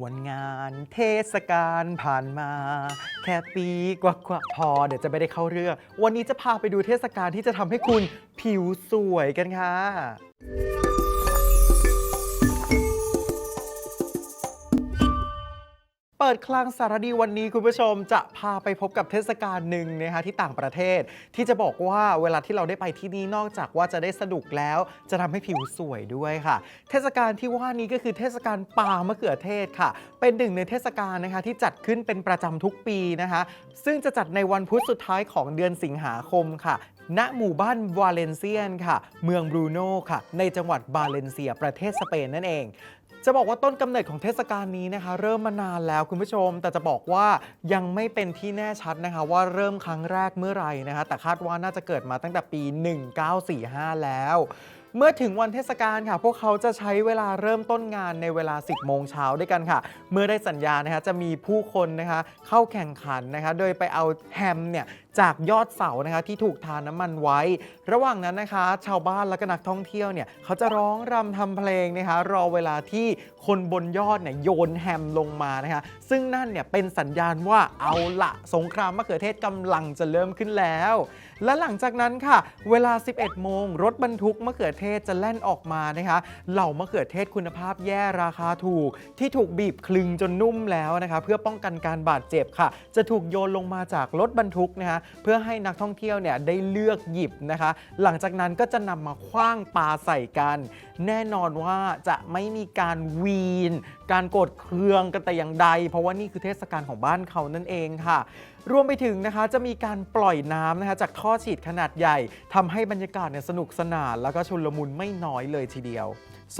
วันงานเทศกาลผ่านมา แค่ปีกว่าๆพอ เดี๋ยวจะไม่ได้เข้าเรื่อง วันนี้จะพาไปดูเทศกาลที่จะทำให้คุณผิวสวยกันค่ะ เปิดคลังสารดีวันนี้คุณผู้ชมจะพาไปพบกับเทศกาลหนึ่งนะคะที่ต่างประเทศ ที่จะบอกว่าเวลาที่เราได้ไปที่นี่นอกจากว่าจะได้สนุกแล้ว จะทำให้ผิวสวยด้วยค่ะ เทศกาลที่ว่านี้ก็คือเทศกาลปลามะเขือเทศค่ะ เป็นหนึ่งในเทศกาลนะคะที่จัดขึ้นเป็นประจำทุกปีนะคะ ซึ่งจะจัดในวันพุธสุดท้ายของเดือนสิงหาคมค่ะณหมู่บ้านวาเลนเซียนค่ะ เมืองบรูโน่ค่ะ ในจังหวัดบาเลนเซียประเทศสเปนนั่นเอง จะบอกว่าต้นกำเนิดของเทศกาลนี้นะคะ เริ่มมานานแล้วคุณผู้ชม แต่จะบอกว่ายังไม่เป็นที่แน่ชัดนะคะ ว่าเริ่มครั้งแรกเมื่อไหร่นะคะ แต่คาดว่าน่าจะเกิดมาตั้งแต่ปี 1945 แล้วเมื่อถึงวันเทศกาลค่ะ พวกเขาจะใช้เวลาเริ่มต้นงานในเวลา 10 โมงเช้าด้วยกันค่ะ เมื่อได้สัญญานะคะจะมีผู้คนนะคะ เข้าแข่งขันนะคะ โดยไปเอาแฮมเนี่ย จากยอดเสานะคะที่ถูกทาน้ำมันไว้ ระหว่างนั้นนะคะ ชาวบ้านและก็นักท่องเที่ยวเนี่ยเขาจะร้องรำทำเพลงนะคะ รอเวลาที่คนบนยอดเนี่ยโยนแฮมลงมานะคะ ซึ่งนั่นเนี่ยเป็นสัญญาณว่าเอาละสงครามมะเขือเทศกำลังจะเริ่มขึ้นแล้ว และหลังจากนั้นค่ะ เวลา 11 โมง รถบรรทุกมะเขือเทศจะแล่นออกมานะคะเหล่ามะเขือเทศคุณภาพแย่ราคาถูก ที่ถูกบีบคลึงจนนุ่มแล้วนะคะ เพื่อป้องกันการบาดเจ็บค่ะ จะถูกโยนลงมาจากรถบรรทุกนะคะเพื่อให้นักท่องเที่ยวเนี่ยได้เลือกหยิบนะคะ หลังจากนั้นก็จะนำมาคว้างปลาใส่กัน แน่นอนว่าจะไม่มีการวีน การโกรธเคืองกันแต่อย่างใด เพราะว่านี่คือเทศกาลของบ้านเขานั่นเองค่ะ รวมไปถึงนะคะจะมีการปล่อยน้ำนะคะจากท่อฉีดขนาดใหญ่ทำให้บรรยากาศเนี่ยสนุกสนาน แล้วก็ชุลมุนไม่น้อยเลยทีเดียว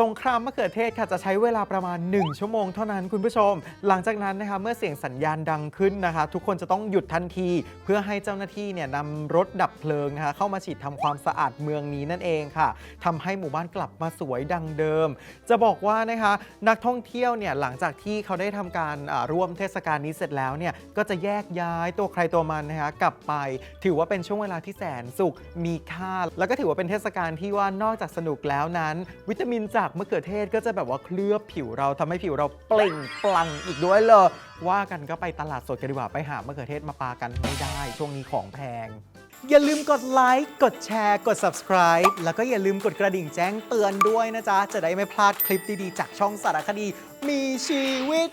สงครามมะเขือเทศค่ะจะใช้เวลาประมาณ 1 ชั่วโมงเท่านั้นคุณผู้ชม หลังจากนั้นนะคะเมื่อเสียงสัญญาณดังขึ้นนะคะ ทุกคนจะต้องหยุดทันที เพื่อให้เจ้าหน้าที่เนี่ยนำรถดับเพลิงนะคะเข้ามาฉีดทำความสะอาดเมืองนี้นั่นเองค่ะทำให้หมู่บ้านกลับมาสวยดังเดิม จะบอกว่านะคะนักท่องเที่ยวเนี่ยหลังจากที่เขาได้ทำการร่วมเทศกาลนี้เสร็จแล้วเนี่ยก็จะแยกย้ายตัวใครตัวมันนะคะกลับไป ถือว่าเป็นช่วงเวลาที่แสนสุขมีค่า แล้วก็ถือว่าเป็นเทศกาลที่ว่านอกจากสนุกแล้วนั้น วิตามินจจากมะเขือเทศก็จะแบบว่าเคลือบผิวเราทำให้ผิวเราเปล่งปลั่งอีกด้วยเลย ว่ากันก็ไปตลาดสดกันดีกว่าไปหามะเขือเทศมาปากันไม่ได้ ช่วงนี้ของแพง อย่าลืมกดไลค์ กดแชร์ กด subscribe แล้วก็อย่าลืมกดกระดิ่งแจ้งเตือนด้วยนะจ๊ะ จะได้ไม่พลาดคลิปดีๆ จากช่องสารคดี มีชีวิต